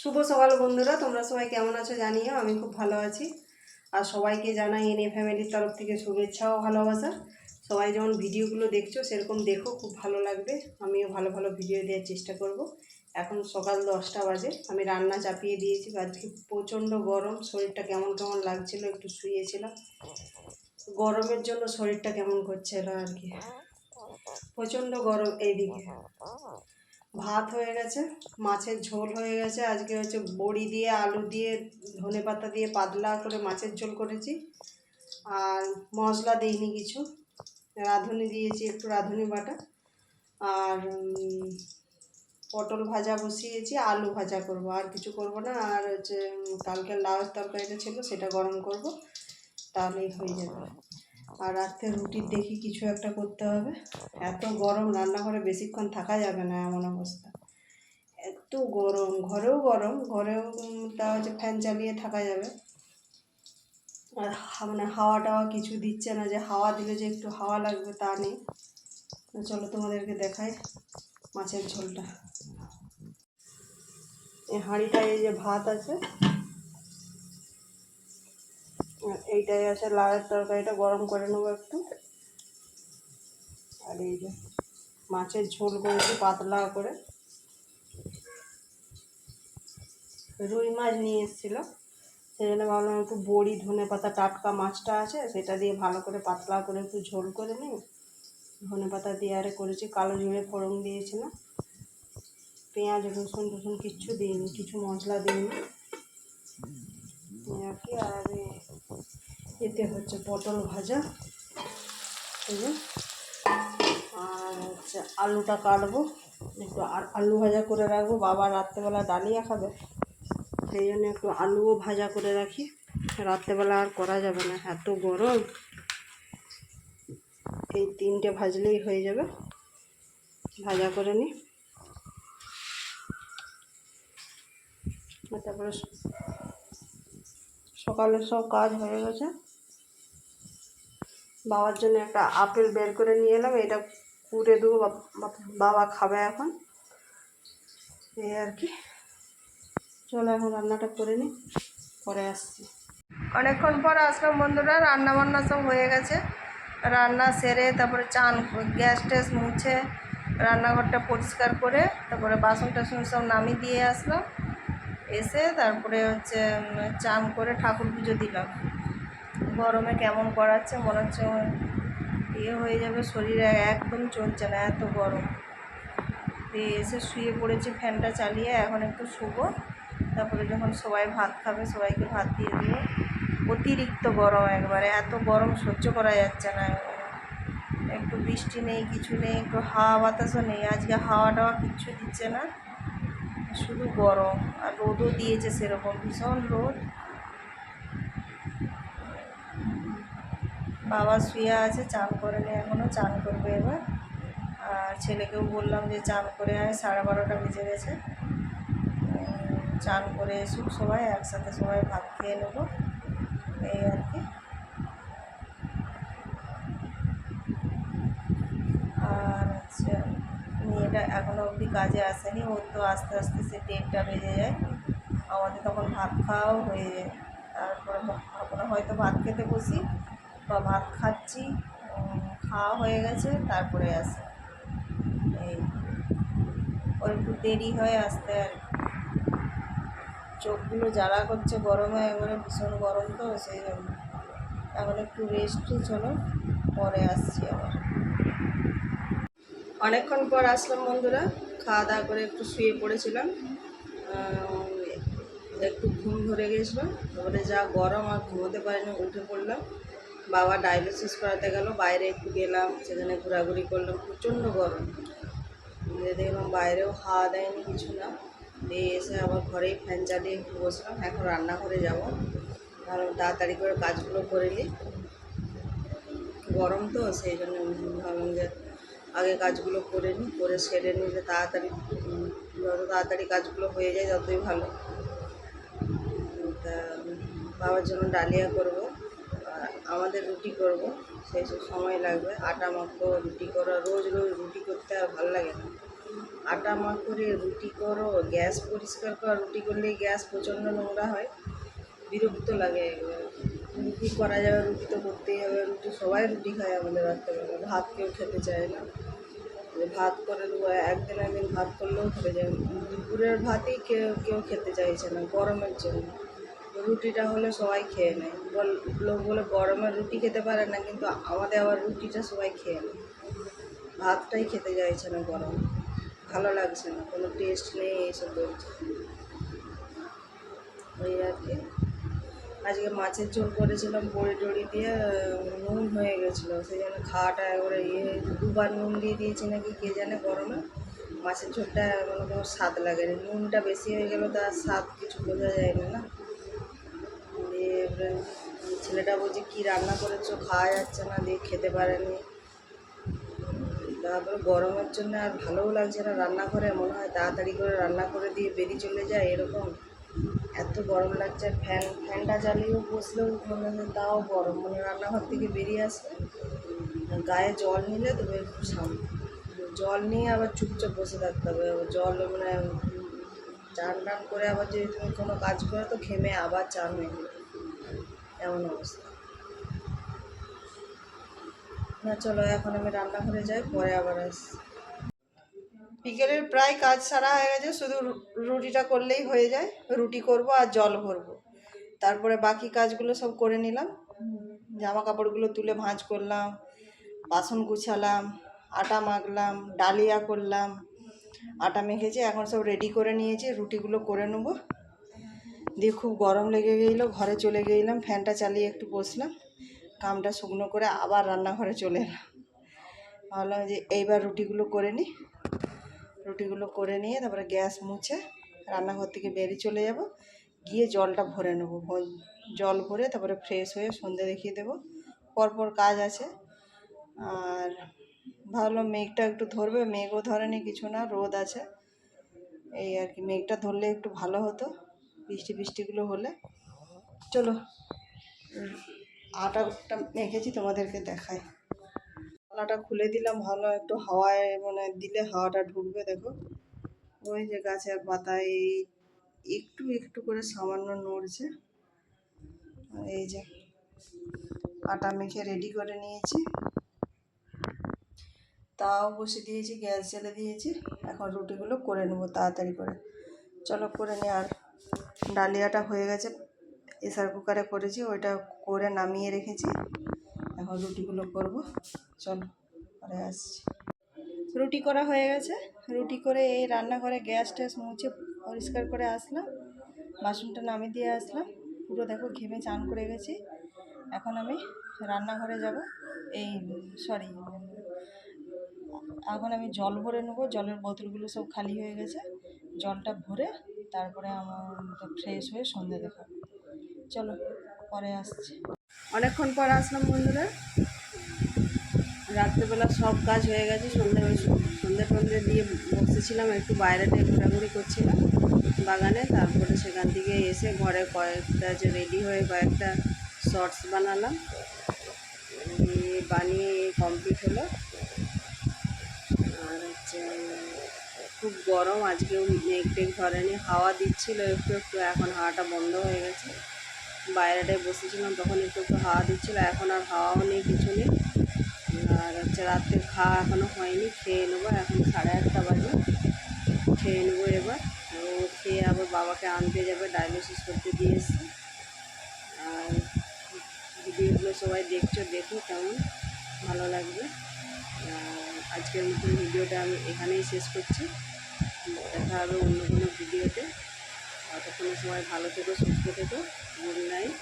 শুভ সকাল বন্ধুরা, তোমরা সবাই কেমন আছো জানিও, আমি খুব ভালো আছি। আর সবাইকে জানাই এনে ফ্যামিলির তরফ থেকে শুভেচ্ছা ও ভালোবাসা। সবাই যেমন ভিডিওগুলো দেখছ, সেরকম দেখো, খুব ভালো লাগবে। আমিও ভালো ভালো ভিডিও দেওয়ার চেষ্টা করব। এখন সকাল দশটা বাজে, আমি রান্না চাপিয়ে দিয়েছি, আজকে প্রচণ্ড গরম, শরীরটা কেমন কেমন লাগছিল একটু শুয়েছিলাম। গরমের জন্য শরীরটা কেমন করছিল আর কি। প্রচণ্ড গরম এইদিকে। ভাত হয়ে গেছে, মাছের ঝোল হয়ে গেছে। আজকে হচ্ছে বড়ি দিয়ে, আলু দিয়ে, ধনে পাতা দিয়ে পাতলা করে মাছের ঝোল করেছি। আর মশলা দিইনি কিছু। রাঁধুনি দিয়েছি একটু রাঁধুনি বাটা। আর পটল ভাজা বসিয়েছি, আলু ভাজা করব। আর কিছু করব না। আর হচ্ছে কালকে লাউয়ের তরকারিটা ছিল, সেটা গরম করব। তাহলেই হয়ে যাবে। আর রাত্রে রুটির দেখি কিছু একটা করতে হবে। এত গরম, রান্নাঘরে বেশিক্ষণ থাকা যাবে না এমন অবস্থা। এত গরম, ঘরেও গরম, ঘরেও তা হচ্ছে ফ্যান চালিয়ে থাকা যাবে। আর মানে হাওয়া টাওয়া কিছু দিচ্ছে না যে হাওয়া দিলে যে একটু হাওয়া লাগবে তা নেই। চলো তোমাদেরকে দেখাই মাছের ঝোলটা। এই হাঁড়িটায় এই যে ভাত আছে এইটাই আছে, লাউয়ের তরকারিটা গরম করে নেব একটু। আর এই যে মাছের ঝোল করেছি পাতলা করে। রুই মাছ নিয়ে এসেছিল। সেই জন্য ভাবলাম একটু বড়ি, ধনে পাতা, টাটকা মাছটা আছে, সেটা দিয়ে ভালো করে পাতলা করে একটু ঝোল করে নিই। ধনে পাতা দিয়ে আরে করেছি, কালো জিরে ফোড়ন দিয়েছিলাম পেঁয়াজ, রসুন, টসুন কিচ্ছু দিইনি, কিছু মশলা দিইনি। আর কি, আর এতে হচ্ছে পটল ভাজা আর হচ্ছে আলুটা কাটবো। একটু আলু ভাজা করে রাখব। বাবা রাত্রেবেলা ডালিয়া খাবে, সেই জন্য একটু আলুও ভাজা করে রাখি। রাত্রেবেলা আর করা যাবে না, এত গরম। এই তিনটে ভাজলেই হয়ে যাবে। ভাজা করে নিই। তারপরে সকালে সব কাজ হয়ে গেছে। বাবার জন্য একটা আপেল বের করে নিয়ে এলাম, এটা কুড়ে দেবো বাব- খাবে এখন। এই আর কি। চলো এখন রান্নাটা করে নিই, পরে আসছি। অনেকক্ষণ পর আসলাম বন্ধুরা রান্না বান্না সব হয়ে গেছে। রান্না সেরে তারপরে চান, গ্যাস ট্যাস মুছে রান্নাঘরটা পরিষ্কার করে তারপরে বাসন টাসন সব নামিয়ে দিয়ে আসলাম। এসে তারপরে হচ্ছে চান করে ঠাকুর পুজো দিলাম। গরমে কেমন করাচ্ছে মনে হচ্ছে ইয়ে হয়ে যাবে, শরীরে একদম চলছে না, এত গরম। দিয়ে এসে শুয়ে পড়েছি, ফ্যানটা চালিয়ে, এখন একটু শুবো। তারপরে যখন সবাই ভাত খাবে, সবাইকে ভাত দিয়ে দেবো। অতিরিক্ত গরম একবারে, এত গরম সহ্য করা যাচ্ছে না একটু বৃষ্টি নেই, কিছু নেই, একটু হাওয়া বাতাসও নেই, আজকে হাওয়া টাওয়া কিচ্ছু দিচ্ছে না। শুধু গরম আর রোদও দিয়েছে সেরকম, ভীষণ রোদ। বাবা শুয়ে আছে, চান করে নি এখনও চান করবে এবার। আর ছেলেকেও বললাম যে চান করে আয়, সাড়ে বারোটা বেজে গেছে। চান করে এসুক সবাই, একসাথে সবাই ভাত খেয়ে নেব। এই আর কি আর হচ্ছে মেয়েটা এখনও অবধি কাজে আসেনি। ওর তো আস্তে আস্তে সে ডেটটা বেজে যায়। আমাদের তখন ভাত খাওয়াও হয়ে যায়। তারপরে ভাবনা হয়তো ভাত খেতে বসি বা ভাত খাচ্ছি খাওয়া হয়ে গেছে, তারপরে আসে। এই ওর একটু দেরি হয় আসতে আর। চোখগুলো জ্বালা করছে, গরমে একবারে ভীষণ গরম তো, সেই জন্য। এখন একটু রেস্ট চলো, পরে আসছি আবার। অনেকক্ষণ পর আসলাম বন্ধুরা, খাওয়া দাওয়া করে একটু শুয়ে পড়েছিলাম। একটু ঘুম ধরে গেছিল। তারপরে যা গরম আর ঘুমোতে পারিনি, উঠে পড়লাম। বাবা ডায়ালিসিস করাতে গেল, বাইরে একটু গেলাম, সেখানে ঘোরাঘুরি করলাম, প্রচণ্ড গরম। দেখলাম বাইরেও হাওয়া দেয়নি, কিছু না। দিয়ে এসে আবার ঘরেই ফ্যান চালিয়ে একটু বসলাম, এখন রান্নাঘরে যাব। ভালো তাড়াতাড়ি করে কাজগুলো করে নিই। গরম তো, সেই জন্য ভাবলাম যে আগে কাজগুলো করে নিই, করে সেরে নিলে তাড়াতাড়ি যত তাড়াতাড়ি কাজগুলো হয়ে যায় ততই ভালো। তা, বাবার জন্য ডালিয়া করব, আর আমাদের রুটি করব, সেই সব সময় লাগবে। আটা মাখো, রুটি করো রোজ রোজ রুটি করতে আর ভালো লাগে না। আটা মাখরে, রুটি করো, গ্যাস পরিষ্কার করো, রুটি করলেই গ্যাস প্রচণ্ড নোংরা হয়, বিরক্ত লাগে। রুটি করা যাবে, রুটি তো করতেই হবে, রুটি সবাই রুটি খায় আমাদের রাত্রেবেলা, ভাত কেউ খেতে চায় না। ভাত করে একদিন একদিন ভাত করলেও খেতে যায় দুপুরের ভাতই কেউ কেউ খেতে চাইছে না, গরমের জন্য। রুটিটা হলে সবাই খেয়ে নেয়। বল, লোক বলে গরমের রুটি খেতে পারে না, কিন্তু আমাদের আবার রুটিটা সবাই খেয়ে নেয়। ভাতটাই খেতে চাইছে না গরম। ভালো লাগছে না, কোনো টেস্ট নেই এইসব বলছে ওই আর কি। আজকে মাছের ঝোল করেছিলাম, বড়ি টড়ি দিয়ে নুন হয়ে গেছিল। সেই জন্য খাওয়াটা একবারে ইয়ে দুবার নুন দিয়ে দিয়েছি নাকি কে জানে গরমে। মাছের ঝোলটা মানে কোনো স্বাদ লাগে না নুনটা বেশি হয়ে গেলে, তো স্বাদ কিছু বোঝা যায় না। না দিয়ে ছেলেটা বলছে, কী রান্না করেছ? খাওয়া যাচ্ছে না, দিয়ে খেতে পারেনি। তারপরে গরমের জন্য আর ভালোও লাগছে না। রান্নাঘরে মনে হয় তাড়াতাড়ি করে রান্না করে দিয়ে বেরিয়ে চলে যায়, এরকম। এত গরম লাগছে, ফ্যান, ফ্যানটা চালিয়েও বসলেও মনে হয় তাও গরম। মানে রান্নাঘর থেকে বেরিয়ে আসলে গায়ে জল নিলে তবে শান্তি। জল নিয়ে আবার চুপচাপ বসে থাকতে হবে। জল মানে চান টান করে আবার যদি তুমি কোনো কাজ করো তো ঘেমে আবার চান হয়ে এমন অবস্থা। না, চলো, এখন আমি রান্নাঘরে যাই, পরে আবার আসছি। বিকেলের প্রায় কাজ সারা হয়ে গেছে, শুধু রুটিটা করলেই হয়ে যায়। রুটি করব আর জল ভরবো। তারপরে বাকি কাজগুলো সব করে নিলাম। জামা কাপড়গুলো তুলে ভাঁজ করলাম, বাসন গুছালাম, আটা মাখলাম, ডালিয়া করলাম, আটা মেখেছি, এখন সব রেডি করে নিয়েছি, রুটিগুলো করে নেব। দিয়ে খুব গরম লেগে গেছিল ঘরে চলে গেলাম, ফ্যানটা চালিয়ে একটু বসলাম, কামটা শুকনো করে আবার রান্নাঘরে চলে এলাম। ভাবলাম যে এইবার রুটিগুলো করে নিই। রুটিগুলো করে নিয়ে তারপরে গ্যাস মুছে রান্নাঘর থেকে বেরিয়ে চলে যাব। গিয়ে জলটা ভরে নেব। জল ভরে তারপরে ফ্রেশ হয়ে সন্ধে দেখিয়ে দেবো। পরপর কাজ আছে। আর ভাবলাম মেঘটা একটু ধরবে, মেঘও ধরেনি, কিছু না, রোদ আছে। এই আর কি, মেঘটা ধরলে একটু ভালো হতো, বৃষ্টি বৃষ্টিগুলো হলে। চলো, আটাটা মেখেছি তোমাদেরকে দেখাই। জানলাটা খুলে দিলাম, ভালো একটু হাওয়ায় মানে দিলে হাওয়াটা ঢুকবে, দেখো। ওই যে গাছের পাতায় এই একটু একটু করে সামান্য নড়ছে। এই যে আটা মেখে রেডি করে নিয়েছি। তাও বসে দিয়েছি, গ্যাস জ্বেলে দিয়েছি। এখন রুটিগুলো করে নেব তাড়াতাড়ি করে। চলো করে নি, আর ডালিয়াটা হয়ে গেছে প্রেসার কুকারে করেছি, ওইটা করে নামিয়ে রেখেছি। এখন রুটিগুলো করব। চলো, পরে আসছি। রুটি করা হয়ে গেছে। রুটি করে এই রান্নাঘরে গ্যাস ট্যাস মুছে পরিষ্কার করে আসলাম। বাসনটা নামিয়ে দিয়ে আসলাম। পুরো দেখো ঘেমে চান করে গেছি। এখন আমি রান্নাঘরে যাব। এই সরি এখন আমি জল ভরে নেব। জলের বোতলগুলো সব খালি হয়ে গেছে। জলটা ভরে তারপরে আমার ফ্রেশ হয়ে সন্ধে দেখা। চলো, পরে আসছি। অনেকক্ষণ পর আসলাম বন্ধুরা। রাত্রেবেলা সব কাজ হয়ে গেছে, সন্ধ্যে সন্ধ্যে টন্ধে দিয়ে বসেছিলাম, একটু বাইরেটায় ঘোরাঘুরি করছিলাম বাগানে, তারপরে সেখান থেকে এসে ঘরে কয়েকটা যে রেডি হয়ে কয়েকটা শর্টস বানালাম বানিয়ে কমপ্লিট হলো। আর হচ্ছে খুব গরম, আজকেও মেঘ টেঘ ধরেনি, হাওয়া দিচ্ছিল একটু একটু, এখন হাওয়াটা বন্ধ হয়ে গেছে। বাইরেটায় বসেছিলাম, তখন একটু একটু হাওয়া দিচ্ছিল, এখন আর হাওয়াও নেই, কিছু নেই। আর হচ্ছে রাত্রে খাওয়া এখনও হয়নি, খেয়ে নেব, এখন সাড়ে আটটা বাজে। খেয়ে নেব এবার। ও খেয়ে আবার বাবাকে আনতে যাবে ডায়ালিসিস করতে দিয়ে এসছি। আর ভিডিওগুলো সবাই দেখছ, দেখো কেমন, ভালো লাগবে। আজকের মতন ভিডিওটা আমি এখানেই শেষ করছি। দেখা হবে অন্য কোনো ভিডিওতে। ততক্ষণে সবাই ভালো থেকো, সুস্থ থেকো। Good night.